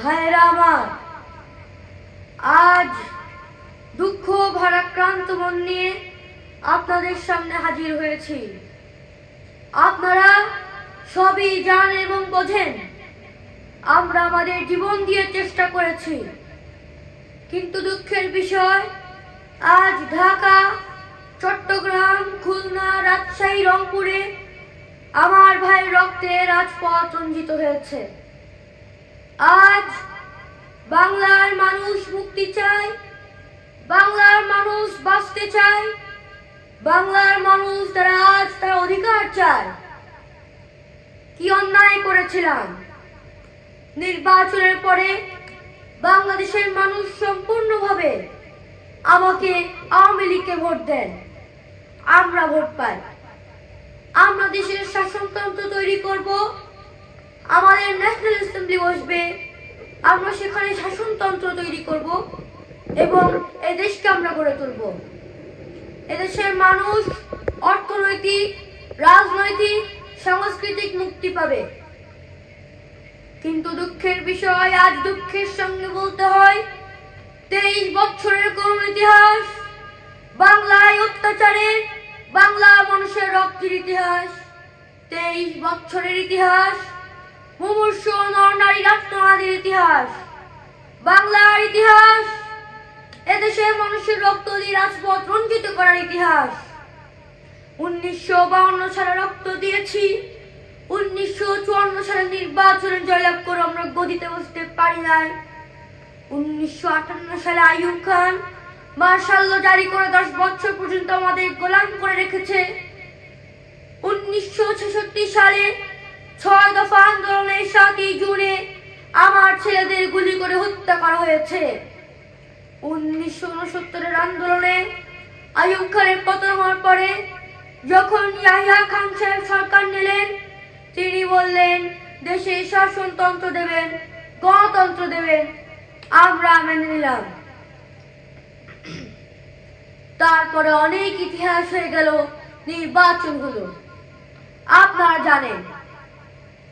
ভাইরা আমার, আজ দুঃখ ভারাক্রান্ত মন নিয়ে আপনাদের সামনে হাজির হয়েছি। আপনারা সবই জানেন এবং বোঝেন, আমরা আমাদের জীবন দিয়ে চেষ্টা করেছি। কিন্তু দুঃখের বিষয়, আজ ঢাকা, চট্টগ্রাম, খুলনা, রাজশাহী, রংপুরে আমার ভাই রক্তে রাজপথ রঞ্জিত হয়েছে। আজ বাংলার মানুষ মুক্তি চায়, বাংলার মানুষ বাঁচতে চায়, বাংলার মানুষ তারা আজ তার অধিকার চায়। কি অন্যায় করেছিলাম? নির্বাচনের পরে বাংলাদেশের মানুষ সম্পূর্ণভাবে আমাকে আওয়ামী লীগকে ভোট দেন। আমরা ভোট পাই। আমরা দেশের শাসনতন্ত্র তৈরি করব আমাদের ন্যাশনাল অ্যাসেম্বলি বসবে। আমরা সেখানে শাসনতন্ত্র তৈরি করব এবং এই দেশকে আমরা গড়ে তুলব। এদেশের মানুষ অর্থনৈতিক, রাজনৈতিক, সাংস্কৃতিক মুক্তি পাবে। কিন্তু দুঃখের বিষয়, আজ দুঃখের সঙ্গে বলতে হয়, তেইশ বছরের করুণ ইতিহাস, বাংলায় অত্যাচারের বাংলা মানুষের রক্তের ইতিহাস। তেইশ বছরের ইতিহাস মুমূর্ষ নারী রাষ্ট্রনাদের ইতিহাস। বাংলার ইতিহাস এদেশের মানুষের রক্ত দিয়ে রাজপথ রঞ্জিত করার ইতিহাস। উনিশশো বাউন্ন সালে রক্ত দিয়েছি, উনিশশো চুয়ান্ন সালে নির্বাচনে জয়লাভ করে আমরা গদিতে বসতে পারি নাই। উনিশশো আটান্ন সালে আইয়ুব খান মার্শাল্য জারি করে দশ বছর পর্যন্ত আমাদের গোলাম করে রেখেছে। উনিশশো ছেষট্টি সালে ছয় দফা আন্দোলনের সাতই জুনে আমার ছেলেদের গুলি করে হত্যা করা হয়েছে। উনিশশো উনসত্তরের আন্দোলনে আইয়ুব খানের পতন হওয়ার পরে যখন ইয়াহিয়া খান সাহেব সরকার নিলেন, তিনি বললেন, দেশে শাসনতন্ত্র দেবেন, গণতন্ত্র দেবেন, আমরা মেনে নিলাম। তারপরে অনেক ইতিহাস হয়ে গেল, নির্বাচন হলো। আপনারা জানেন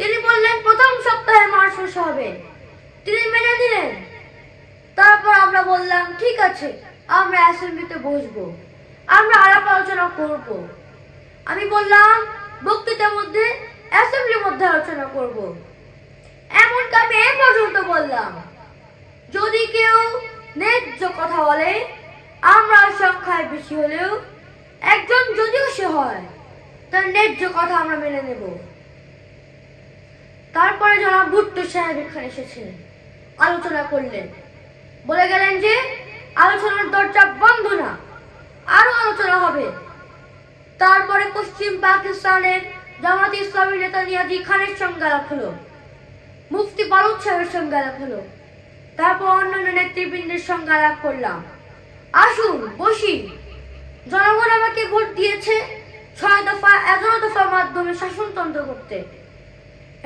তিনি বললেন, প্রথম সপ্তাহে মাসে হবে। তিনি মেনে নিলেন। তারপর আমরা বললাম, ঠিক আছে, আমরা অ্যাসেম্বলিতে বসবো। আমরা আলাপ আলোচনা করব। আমি বললাম, বক্তৃতার মধ্যে অ্যাসেম্বলির মধ্যে আলোচনা করব। এমনকি আমি এ পর্যন্ত বললাম, যদি কেউ ন্যায্য কথা বলে, আমরা সংখ্যায় বেশি হলেও একজন যদিও সে হয়, তার ন্যায্য কথা আমরা মেনে নেব। তারপরে জনাব ভুট্টো সাহেব এখানে এসেছিলেন। আলোচনা করলেন। বলে গেলেন যে, আলোচনার দরজা বন্ধ না, আরও আলোচনা হবে। তারপরে পশ্চিম পাকিস্তানের জামাত ইসলামী নেতা নিয়াজি খানের সঙ্গে আলাপ হলো, মুফতি বালুদ সাহেবের সঙ্গে আলাপ হলো। তারপর অন্যান্য নেতৃবৃন্দের সঙ্গে আলাপ করলাম। আসুন, বসি। জনগণ আমাকে ভোট দিয়েছে ছয় দফা, এগারো দফার মাধ্যমে শাসনতন্ত্র করতে।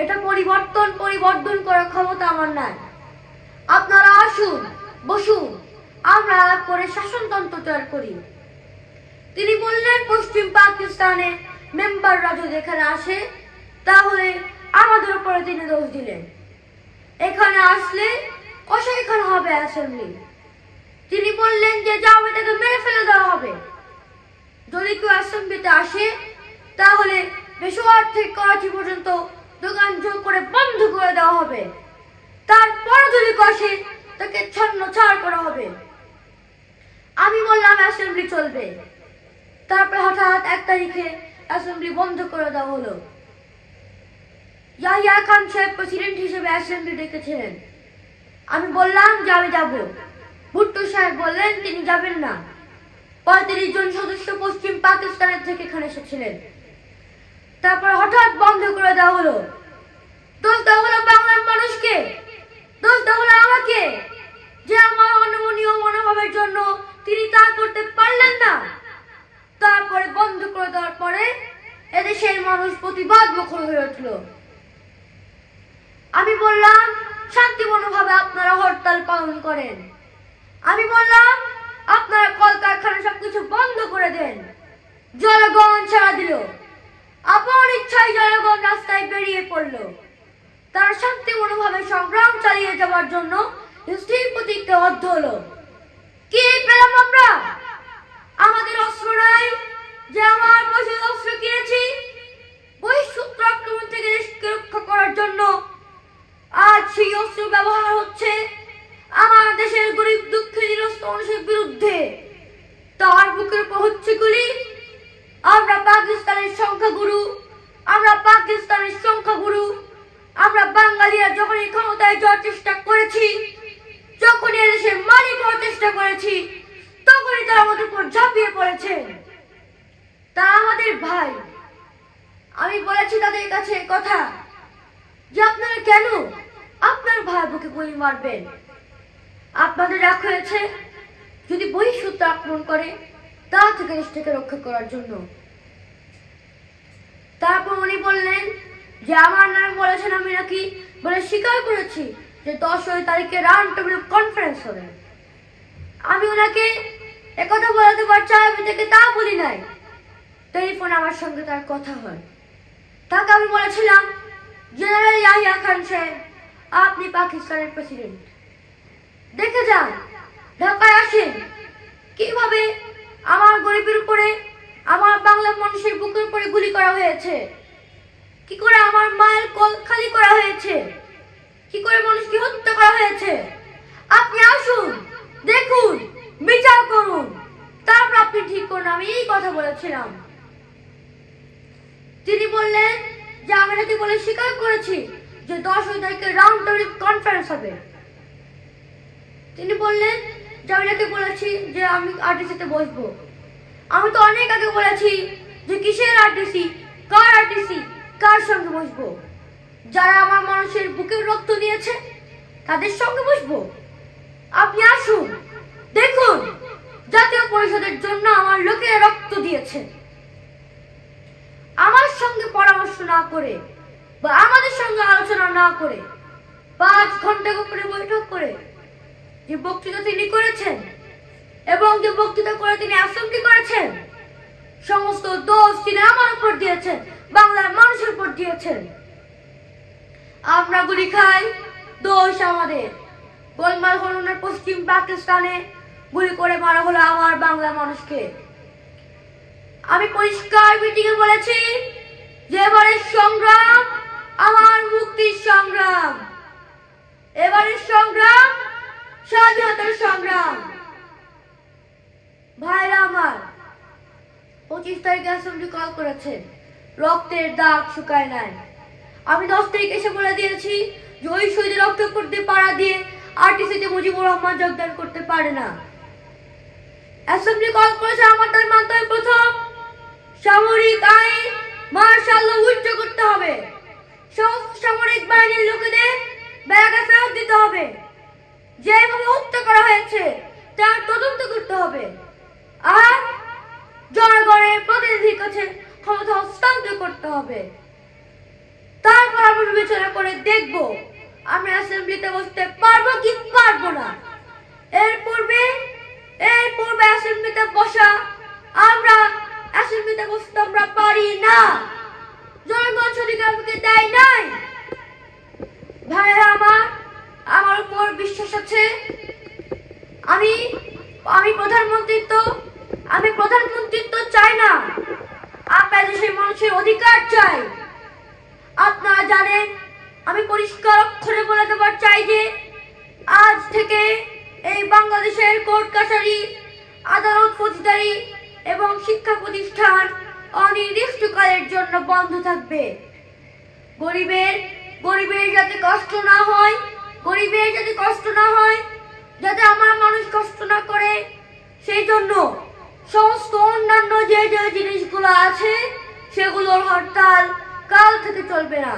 এটা পরিবর্তন পরিবর্তন করার ক্ষমতা আমার নাই। আপনারা আসুন, বসুন, আমরা করে শাসনতন্ত্র তৈরি করি। তিনি বললেন, পশ্চিম পাকিস্তানে মেম্বাররা যদি এখানে আসে, তাহলে আমাদের উপরে তিনি দোষ দিলেন। এখানে আসলে অসংখ্যান হবে অ্যাসেম্বলি। তিনি বললেন যে যাবে তাকে মেরে ফেলে দেওয়া হবে। যদি কেউ অ্যাসেম্বলিতে আসে, তাহলে পেশোয়ার থেকে করাচি পর্যন্ত দোকান জোর করে বন্ধ করে দেওয়া হবে। তারপরে যদি কষে, তাকে ছন্ন ছাড় করা হবে। আমি বললাম, অ্যাসেম্বলি চলবে। তারপরে হঠাৎ এক তারিখে অ্যাসেম্বলি বন্ধ করে দেওয়া হলো। ইয়াহিয়া খান সাহেব প্রেসিডেন্ট হিসেবে অ্যাসেম্বলি ডেকেছিলেন। আমি বললাম যে আমি যাব। ভুট্টো সাহেব বললেন, তিনি যাবেন না। পঁয়ত্রিশ জন সদস্য পশ্চিম পাকিস্তানের থেকে এখানে এসেছিলেন। তারপর হঠাৎ বন্ধ করে দেওয়া হলো। দোষ দেওয়া হলো বাংলার মানুষকে। দোষ দেওয়া হলো আমাকে। যে আমার অনমনীয় মনোভাবের জন্য তিনি তা করতে পারলেন না। তারপরে বন্ধ করে দেওয়ার পরে এদেশের মানুষ প্রতিবাদ মুখর হয়ে উঠল। আমি বললাম শান্তিপূর্ণভাবে আপনারা হরতাল পালন করেন। আমি বললাম, আপনারা কলকারখানা সবকিছু বন্ধ করে দেন। জনগণ ছাড়া দিল। ইচ্ছায় জনগণ রাস্তায় বেরিয়ে পড়ল। তারা শান্তিপূর্ণভাবে সংগ্রাম চালিয়ে যাওয়ার জন্য স্থির প্রতিজ্ঞা বদ্ধ হলো। কি পেলাম আমরা? আমাদের অস্ত্র নাই, যে আমার বসে অস্ত্র কিনেছি। বহিঃশত্রু আক্রমণ থেকে দেশকে রক্ষা করার জন্য আজ সেই অস্ত্র ব্যবহার হচ্ছে আমার দেশের গরিব, দুঃখী, নিরস্ত মানুষের বিরুদ্ধে। তার বুকের উপর হচ্ছে গুলি। আমরা পাকিস্তানের সংখ্যাগুরু আমরা পাকিস্তানের সংখ্যাগুরু। আমরা বাঙালিরা যখন এই ক্ষমতায় যাওয়ার চেষ্টা করেছি, যখন দেশের মালিক হওয়ার চেষ্টা করেছি, তখনই তারা আমাদের উপর ঝাঁপিয়ে পড়েছে। তারা আমাদের ভাই, আমি বলেছি তাদের কাছে কথা যে আপনারা কেন আপনার ভাই বুকে গুলি মারবেন? আপনাদের রাগ হয়েছে যদি বহিঃসূত্র আক্রমণ করে, তা থেকে দেশটাকে রক্ষা করার জন্য। তারপর উনি বললেন যে, আমার নামে বলেছেন আমি নাকি বলে স্বীকার করেছি যে, দশই তারিখে রাউন্ড টেবিল কনফারেন্স হবে। আমি ওনাকে একথা বলাতে পারছি আমি থেকে তা বলি নাই। টেলিফোন আমার সঙ্গে তার কথা হয়। তাকে আমি বলেছিলাম, জেনারেল ইয়াহিয়া খান সাহেব, আপনি পাকিস্তানের প্রেসিডেন্ট দেখে যান, ঢাকায় আসেন। কীভাবে আমার গরিবের উপরে, আমার বাংলা মানুষের বুকের গুলি করা হয়েছে। কি করে আমার মায়ের কল খালি করা হয়েছে? কি করে মানুষকে হত্যা করা হয়েছে? আপনি আসুন, দেখুন, বিচার করুন। তারপর আপনি ঠিক করুন, আমি এই কথা বলেছিলাম। তিনি বললেন যে আমি নাকি বলে স্বীকার করেছি যে দশ তারিখে রাউন্ড টেবিল কনফারেন্স হবে। তিনি বললেন যে, আমি নাকি বলেছি যে, আমি আরটিসিতে বসবো। আমি তো অনেক আগে বলেছি যে কিসের আরটিসি? কার আরটিসি? কার সঙ্গে বসবো? যারা আমার মানুষের বুকের রক্ত নিয়েছে তাদের সঙ্গে বসবো? আপনি আসুন, দেখুন, জাতীয় পরিষদের জন্য আমার লোকেরা রক্ত দিয়েছে। আমার সঙ্গে পরামর্শ না করে বা আমাদের সঙ্গে আলোচনা না করে পাঁচ ঘণ্টা করে বৈঠক করে যে বক্তৃতা তিনি করেছেন এবং যে বক্তৃতা করে তিনি অ্যাসেম্বলি করেছেন সমস্ত দোষ তিনি আমার উপর দিয়েছেন, বাংলার মানুষের উপর দিয়েছেন। আমরা গুলি খাই, দোষ আমাদের। গোলমাল হরণের পশ্চিম পাকিস্তানে গুলি করে মারা হলো আমার বাংলা মানুষকে। আমি পরিষ্কার মিটিং এ বলেছি যে এবারের সংগ্রাম আমার মুক্তির সংগ্রাম। এবারের সংগ্রাম স্বাধীনতার সংগ্রাম ভাইরা আমার পঁচিশ তারিখে অ্যাসেম্বলি কল করেছে। রক্তের দাগ শুকায় নাই। আমি দশ তারিখে এসে বলে দিয়েছি যে ওই শহীদের রক্ত করতে পারা দিয়ে আরটিসিতে মুজিবুর রহমান যোগদান করতে পারে না। অ্যাসেম্বলি কল করেছে আমার তাই মানতে প্রথম। সামরিক আইন মার্শাল উচ্চ করতে হবে। সমস্ত সামরিক বাহিনীর লোকেদের ব্যাগে ফেরত দিতে হবে। যেভাবে হত্যা করা হয়েছে তার তদন্ত করতে হবে আর জনগণের প্রতিনিধির কাছে ক্ষমতা হস্তান্তর করতে হবে। তারপর আমরা বিবেচনা করে দেখব আমরা অ্যাসেম্বলিতে বসতে পারব কি পারব না। এর পূর্বে এর পূর্বে অ্যাসেম্বলিতে বসা আমরা অ্যাসেম্বলিতে বসতে আমরা পারি না। জনগণ সঠিক আমাকে দেয় নাই। ভাইরা আমার আমার উপর বিশ্বাস আছে। আমি আমি প্রধানমন্ত্রী তো, আমি প্রধানমন্ত্রী তো চাই না। আমরা দেশের মানুষের অধিকার চাই। আপনারা জানেন, আমি পরিষ্কার অক্ষরে বলে দেবার চাই যে, আজ থেকে এই বাংলাদেশের কোর্ট কাছারি, আদালত ফৌজদারি এবং শিক্ষা প্রতিষ্ঠান অনির্দিষ্টকালের জন্য বন্ধ থাকবে। গরিবের গরিবের যাতে কষ্ট না হয়, গরিবের যাতে কষ্ট না হয়, যাতে আমার মানুষ কষ্ট না করে, সেই জন্য সমস্ত অন্যান্য যে যে জিনিসগুলো আছে, সেগুলোর হরতাল কাল থেকে চলবে না।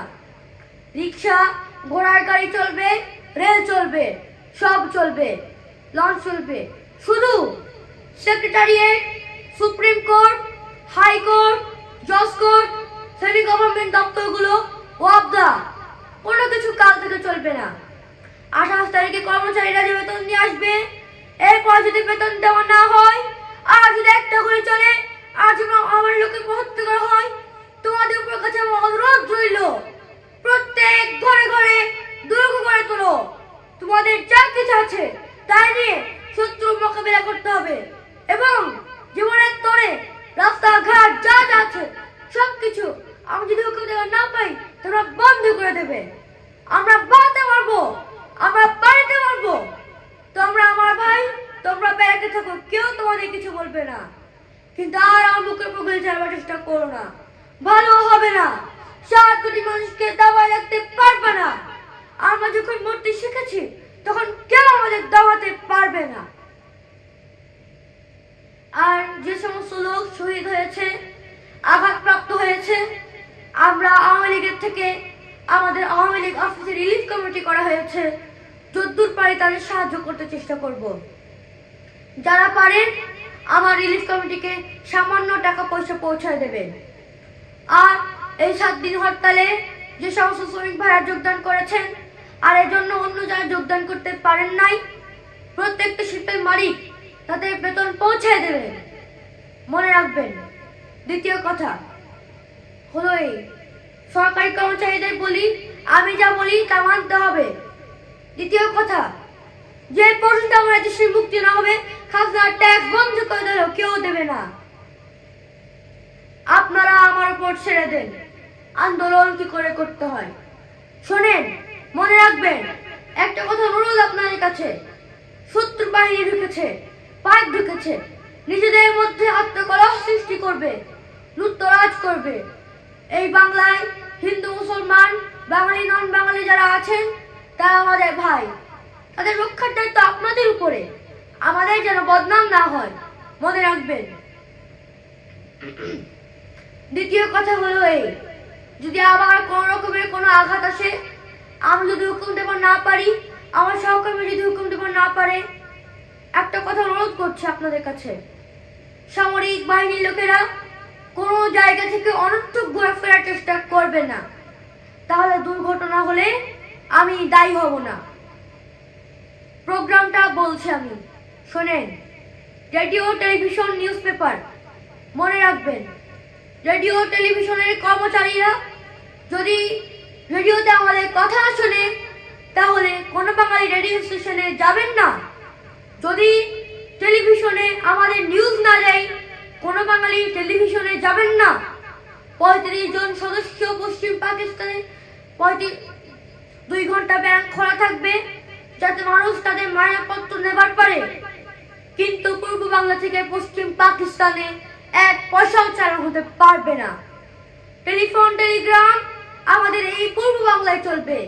রিক্সা, ঘোড়ার গাড়ি চলবে, রেল চলবে, সব চলবে, লঞ্চ চলবে। শুধু secretariat, supreme court high court জজ কোর্ট সেমি গভর্নমেন্ট দপ্তরগুলো ওয়াবদা কোনো কিছু কাল থেকে চলবে না। আঠাশ তারিখে কর্মচারীরা যে বেতন নিয়ে আসবে, এরপর যদি বেতন দেওয়া না হয় আর একটা করে চলে আর যদি আমার লোকে হত্যা করা হয়। তোমাদের উপর কাছে আমার অনুরোধ রইল, প্রত্যেক ঘরে ঘরে দুর্গ করে তোলো। তোমাদের যা কিছু আছে, তাই নিয়ে শত্রুর মোকাবিলা করতে হবে। এবং জীবনের তরে, রাস্তাঘাট যা যা আছে, সবকিছু আমি যদি হুকুম দেওয়া না পাই তোমরা বন্ধ করে দেবে আমরা বাড়াতে পারব আমরা বাড়িতে পারব তোমরা আমার ভাই তোমরা বেড়াতে থাকো কেউ তোমাদের কিছু বলবে না কিন্তু আর আমার মুখের মুখে চালাবার চেষ্টা করো না। ভালো হবে না। সাত কোটি মানুষকে দাবায় রাখতে পারবে না। আমরা যখন মূর্তি শিখেছি, তখন কেউ আমাদের দাবাতে পারবে না। আর যে সমস্ত লোক শহীদ হয়েছে, আঘাতপ্রাপ্ত হয়েছে, আমরা আওয়ামী লীগের থেকে আমাদের আওয়ামী লীগ অফিসে রিলিফ কমিটি করা হয়েছে, যদ্দূর পারি তাদের সাহায্য করতে চেষ্টা করব। যারা পারেন আমার রিলিফ কমিটিকে সামান্য টাকা পয়সা পৌঁছায় দেবেন আর এই সাত দিন হরতালে যে সমস্ত শ্রমিক ভাইরা যোগদান করেছেন, আর এর জন্য অন্য যারা যোগদান করতে পারেন নাই, প্রত্যেকটা শিল্পের মালিক তাদের বেতন পৌঁছায় দেবেন মনে রাখবেন, দ্বিতীয় কথা হলো এই, সরকারি কর্মচারীদের বলি, আমি যা বলি তা মানতে হবে। দ্বিতীয় কথা, যে পর্যন্ত আমার দেশের মুক্তি না হবে খাজনা ট্যাক্স বন্ধ করে দিলেও কেউ দেবে না। আপনারা আমার উপর ছেড়ে দেন। আন্দোলন কি করে করতে হয়? শোনেন, মনে রাখবেন, একটা কথা অনুরোধ আপনাদের কাছে। শত্রু বাহিনী ঢুকেছে পাক ঢুকেছে। নিজেদের মধ্যে আত্মকলহ সৃষ্টি করবে লুপ্তরাজ করবে। এই বাংলায় হিন্দু, মুসলমান, বাঙালি নন বাঙালি যারা আছেন, তারা আমাদের ভাই। তাদের রক্ষার দায়িত্ব আপনাদের উপরে। আমাদের যেন বদনাম না হয়, মনে রাখবেন। দ্বিতীয় কথা হলো এই, যদি আবার কোন রকমের কোনো আঘাত আসে, আমি যদি হুকুম দেব না পারি, আমার সহকর্মী যদি হুকুম দেব না পারে, একটা কথা অনুরোধ করছি আপনাদের কাছে। সামরিক বাহিনীর লোকেরা কোনো জায়গা থেকে অনর্থক ঘোরাফেরার চেষ্টা করবে না। তাহলে দুর্ঘটনা হলে আমি দায়ী হব না। প্রোগ্রামটা বলছি আমি। শোনেন, রেডিও টেলিভিশন নিউজ পেপার মনে রাখবেন, রেডিও টেলিভিশনের কর্মচারীরা যদি রেডিওতে আমাদের কথা শোনে, তাহলে কোনো বাঙালি রেডিও স্টেশনে যাবেন না। যদি টেলিভিশনে আমাদের নিউজ না যায় কোনো বাঙালি টেলিভিশনে যাবেন না। পঁয়ত্রিশ জন সদস্য পশ্চিম পাকিস্তানে পঁয়ত্রিশ দুই ঘণ্টা ব্যাংক খোলা থাকবে, যাতে মানুষ তাদের মায়াপত্র নেবার পারে। কিন্তু পূর্ব বাংলা থেকে পশ্চিম পাকিস্তানে এক পয়সাও চালানো হতে পারবে না। টেলিফোন, টেলিগ্রাম আমাদের এই পূর্ব বাংলায় চলবে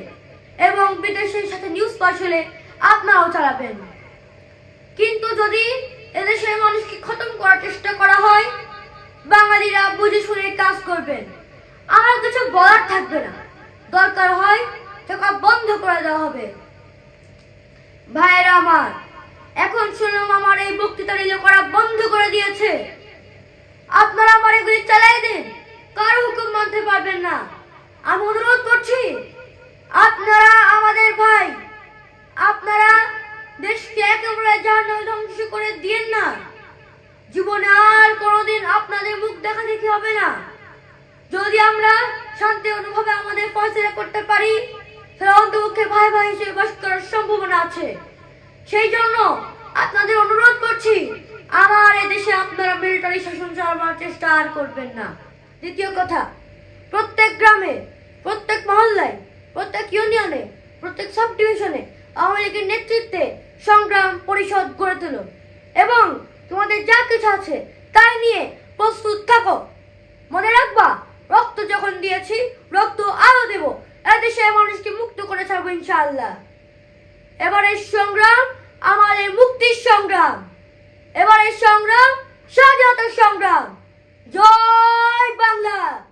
এবং বিদেশের সাথে নিউজ পাস হলে আপনারাও চালাবেন। কিন্তু যদি এদেশের মানুষকে খতম করার চেষ্টা করা হয়, বাঙালিরা বুঝে শুনে কাজ করবেন। আমার কিছু বলার থাকবে না। দরকার হয় টাকা বন্ধ করে দেওয়া হবে। ভাইয়েরা আমার এখন শুনলাম আমার এই বক্তৃতা রিলে করা বন্ধ করে দিয়েছে। আপনারা আমার এগুলি চালাই দিন, কারও হুকুম মানতে পারবেন না। আমি অনুরোধ করছি, আপনারা আমাদের ভাই, আপনারা দেশকে একেবারে জাহান্নামে ধ্বংস করে দিন না। জীবনে আর কোনোদিন আপনাদের মুখ দেখা দেখি হবে না। যদি আমরা শান্তি অনুভবে আমাদের ফয়সলা করতে পারি, তাহলে অন্তপক্ষে ভাই ভাই হিসেবে বাস করার সম্ভাবনা আছে। সেই জন্য আপনাদের অনুরোধ করছি আমার এদেশে আপনারা মিলিটারি শাসন চালানোর চেষ্টা আর করবেন না। দ্বিতীয় কথা, প্রত্যেক গ্রামে, প্রত্যেক মহল্লায়, প্রত্যেক ইউনিয়নে, প্রত্যেক সাব ডিভিশনে আওয়ামী লীগের নেতৃত্বে সংগ্রাম, পরিষদ গড়ে তোলো এবং তোমাদের যা কিছু আছে তাই নিয়ে প্রস্তুত থাকো। মনে রাখবা, রক্ত যখন দিয়েছি, রক্ত আরও দেব। এদেশে মানুষকে মুক্ত করে ছাড়বো ইনশাআল্লাহ। এবারের সংগ্রাম আমাদের মুক্তির সংগ্রাম। এবারের সংগ্রাম স্বাধীনতার সংগ্রাম। জয় বাংলা।